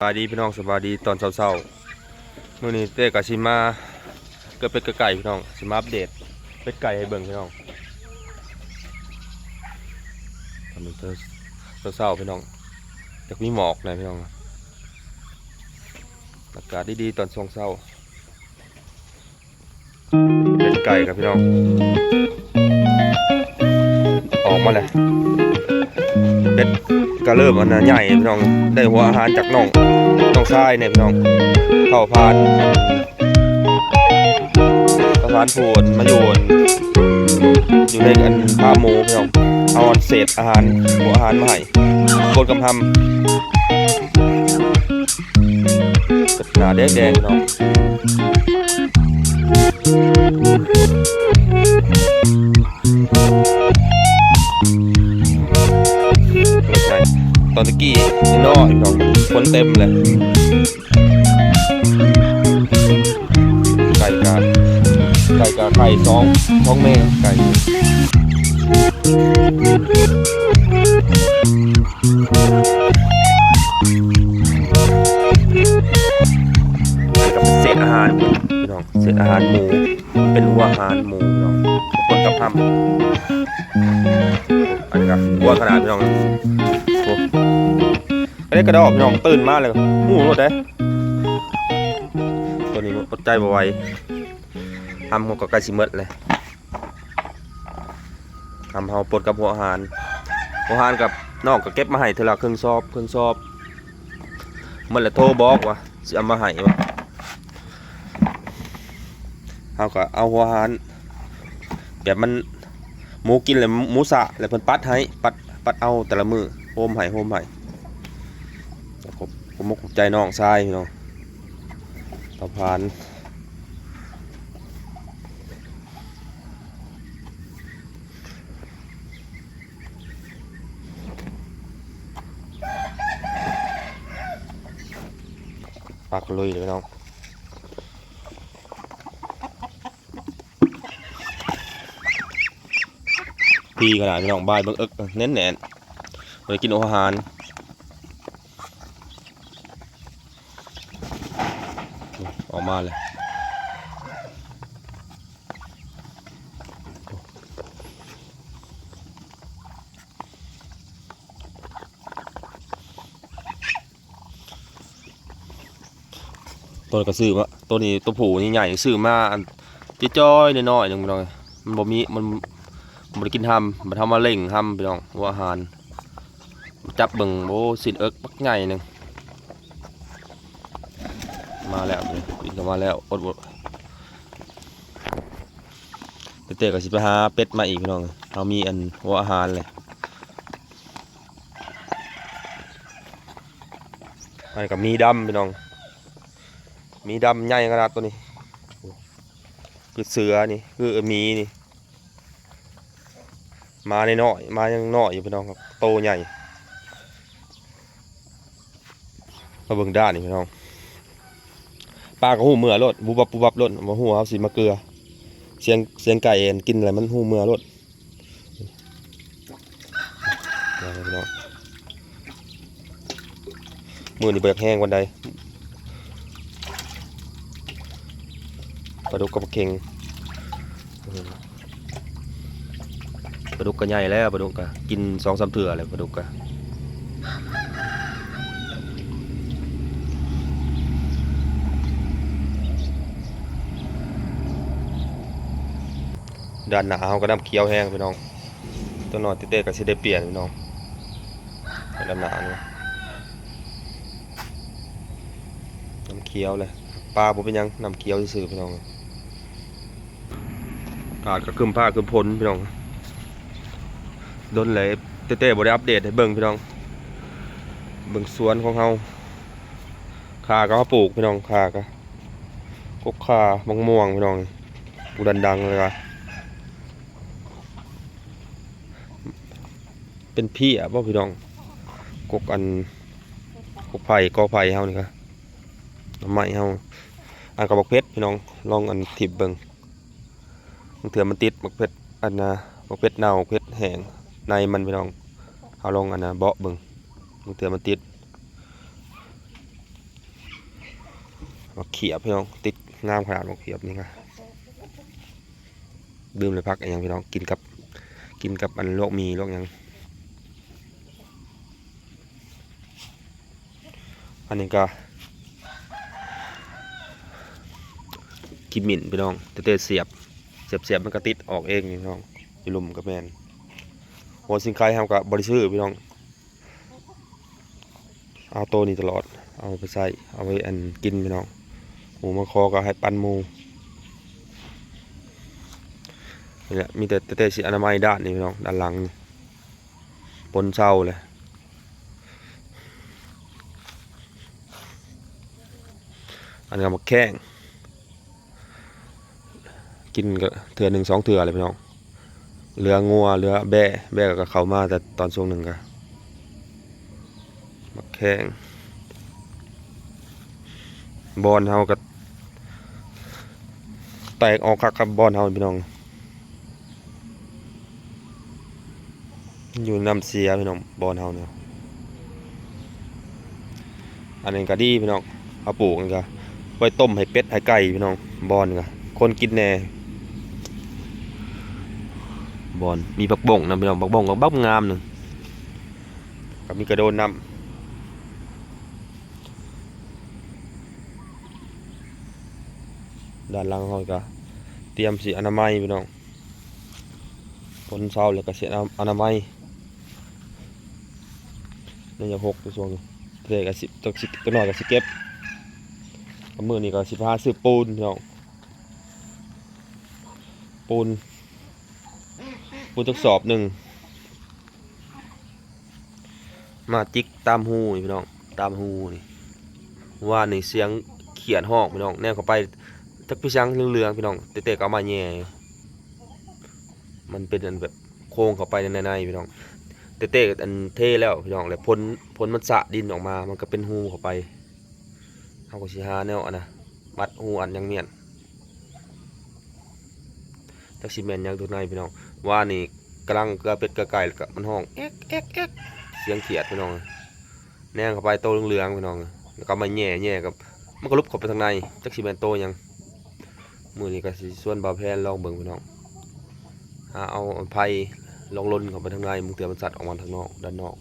สบายดีพี่น้องสบายดีตอนเช้าๆมื้อนี้เต้กับชิมาเกิดเป็ดกับไก่พี่น้องชิมาอัปเดตเป็ดไก่ให้เบิ่งพี่น้องตอนนี้เต้เช้าๆพี่น้องจากมีหมอกหน่อยพี่น้องอากาศดีๆตอนช่วงเช้าเป็ดไก่ครับพี่น้องออกมาเลย ก็เริ่มอันนใหญ่พี่น้องได้หัวอาหารจากน้องน้องชายเนี่ยพี่น้องเข้าพานเข้าพานพูนมาอยู่บนอยู่ในกันผ้าหมูพี่น้องเอาเศษอาหารหัวอาหารมาให้กดกำทำกระดาษแดงๆพี่น้อง คนเต็มเลย ไก่กาไก่กาไข่สองท้องแม่ไก่นี่ก็เป็นเศษอาหารพี่น้องเศษอาหารหมู เป็นหัวอาหารหมูพี่น้องคนกับทำอันนี้ก็หัวขนาดพี่น้อง โอ้อันนี้กระดอกพี่องตื่นมากเลยหูรถเด้ตัวนี้อดใจบ่ไหวทำหัวก็ใกล้สิมดเลยทำเฮาปลดกับหัวหารหัวหารกับนอกก็เก็บมาให้เทอละครึ่องซอบครึ่องซอบมันละโทรบอกว่าสิเอามาให้ว่าเฮาก็เอาหัวหารแบบมันหมูกินเลยหมูสะแล้วเพิ่นปัดให้ปัดปัดเอาแต่ละมือโฮมให้โฮมให้ ผมผมมกใจน้องชายพี่น้องตะพานปักลุยเลยพี่น้องพีขนาดพี่น้องบายเบิ่งเอิกเน้นแหนนไปกินอาหาร ออกมาเลยตัวนี้ก็ซื้อมาตัวนี้ตัวผูนี่ใหญ่ซื้อมาอันจ้อยๆน้อยๆหนึงพี่น้องมันบ่มีมันมันได้กินทำมันทำมาเล่งทำพี่น้องหัวอาหารจับเบิ่งโอ้สินเอิกปักใหญ่หนึ่ง มาแล้วนี่บินเข้ามาแล้วอดบเตะๆก็สิไปหาเป็ดมาอีกพี่น้องเรามีอันหัวอาหารเลยอันนกับมีดำพี่น้อง มีดำใหญ่ขนาดตัวนี้ คือเสือนี่คือมีนี่ มาในน้อยมายังน้อยอยู่พี่น้องครับโตใหญ่มาเบิ่งด้านนี่พี่น้อง ปลากระหูเมื่อรถบุบับบุบับรถมาหูเอาสีมาเกลือ เสียงเสียงไก่เอ็นกินอะไรมันหูเมื่อรถเมือนี่เบิกแห้งวันใดปลาดุกกับปลาเค็งปลาดุกก็ใหญ่แล้วปลาดุกก็กินสองสามเถื่อเลยปลาดุกก็ ด้านหนาเขาก็น้ำเคี้ยวแห้งพี่น้องตัวนอนเต้ๆก็สิได้เปลี่ยนพี่น้องด้านหนาเนี่ยน้ำเคี้ยวเลยปลาผมเป็นยังน้ำเคี้ยวซื่อพี่น้องกาศก็ครึมผ้าครึมพลพี่น้องโดนเลยเต้ๆบ่ได้อัปเดตให้เบิ่งพี่น้องเบิ่งสวนของเฮาคาก็เฮาปลูกพี่น้องคาก็กกคามะม่วงพี่น้องปูดันดังเลยว่ะ เป็นพี่อะบ่พี่น้องกกอันกกไผ่กอไผ่เฮานี่ก็น้ำไม้เฮาอันกับบักเพชรพี่น้องลองอันทิบเบิ่งบางเถื่อมันติดบักเพชรอันนะบักเพชรเน่าเพชรแห้งในมันพี่น้องเอาลงอันนะเบาะเบิ่งบางเถื่อมันติดมาเขียบพี่น้องติดงามขนาดมาเขียบนี่ค่ะดื่มเลยพักอย่างพี่น้องกินกับกินกับอันโลกมีโลกยัง อันนี้ก็กินหมินพี่น้องแต่แต่เสียบเสียบเสียบมันก็ติดออกเองพี่น้องอยู่ลุมกับแมนหัวสินค้าทำกับบริสุทธิ์พี่น้อง เอาโตนี้ตลอด เอาไปใส่เอาไปอันกินพี่น้องหมูมาคอก็ให้ปันหมูนี่แหละมีแต่แต่แต่สิอนามัยด้านนี้พี่น้องด้านหลังปนเศร้าเลย อันนี้ก็มาแข้งกินก็เถื่อหนึ่งสองเถื่อเลยพี่น้องเรืองัวเรือแบ่แบ่ก็เข้ามาแต่ตอนช่วงหนึ่งก็มาแข้งบอลเฮาก็แตกออกคักครับบอลเฮาพี่น้อง อยู่น้ำเสียพี่น้องบอลเฮาเนี่ยอันนี้ก็ดีพี่น้องเอาปลูกกันก็ ไว้ต้มให้เป็ดให้ไก่พี่น้องบอลก็คนกินแน่บอลมีบักบ่งนะพี่น้องบักบ่งก็บักงามหนึ่งก็มีกระโดนน้ำด้านหลังเขาก็เตรียมสีอนามัยพี่น้องผลเช้าแล้วก็สีอนามัยนี่จะหกตัวช่วงนี้เด็กก็สิตัวสิตัวน้อยก็สิเก็บ มือนี่ก็สิพาซื้อปูนพี่น้องปูน ปูนทดสอบหนึ่ง มาจิกตามหูนี่พี่น้อง ตามหูนี่ว่าในเสียงเขียนห้องพี่น้องแนวเข้าไปจักพี่ช้างเหลืองๆพี่น้องเตะๆก็เอามาแย่มันเป็นอันแบบโค้งเข้าไปในในพี่น้องเตะๆอันเท่แล้วพี่น้องแล้วพ้นพ้นมันสะดินออกมา มันก็เป็นหูเข้าไป เอาก็สิหาแนวอันนะมัดหูอันยังเมียนจักสิแมนยังตัวในพี่น้องว่านี่กำลังกลือเป็ดกลือไก่แล้วก็มันห้องเอ๊กเอ๊กเอ๊กเสียงเขียดพี่น้องแนงเข้าไปโตเหลืองๆพี่น้องแล้วก็มาแย่แย่กับมันก็ลุบเข้าไปทางในจักสิแมนโตยังมือนี้ก็สิส่วนบาแพนลองเบิ่งพี่น้องหาเอาไผ่ลองลนเข้าไปทางในมึงเตือมันสัตว์ออกมาทางนอกด้านนอก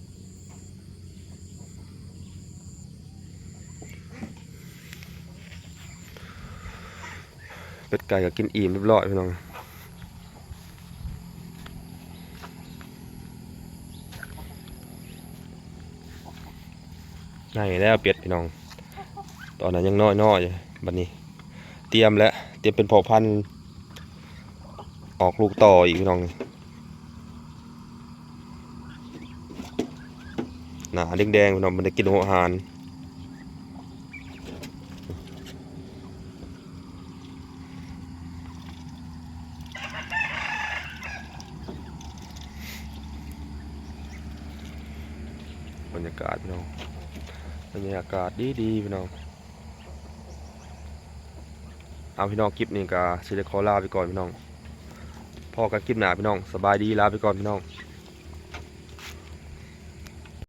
เป็ดไก่ก็กินอิ่มเรียบร้อยพี่น้องไงแล้วเป็ดพี่น้อง ตอนนั้นยังน้อยๆอยู่บัดนี้ เตรียมแล้วเตรียมเป็นพอพันธุ์ออกลูกต่ออีกพี่น้องหนาแดงๆพี่น้องมันได้กินหัวอาหาร บรรยากาศพี่น้องบรรยากาศดีๆพี่น้องเอาพี่น้องคลิปนี้ก็สิได้ขอลาไปก่อนพี่น้องพอกันคลิปหนาพี่น้องสบายดีลาไปก่อนพี่น้อง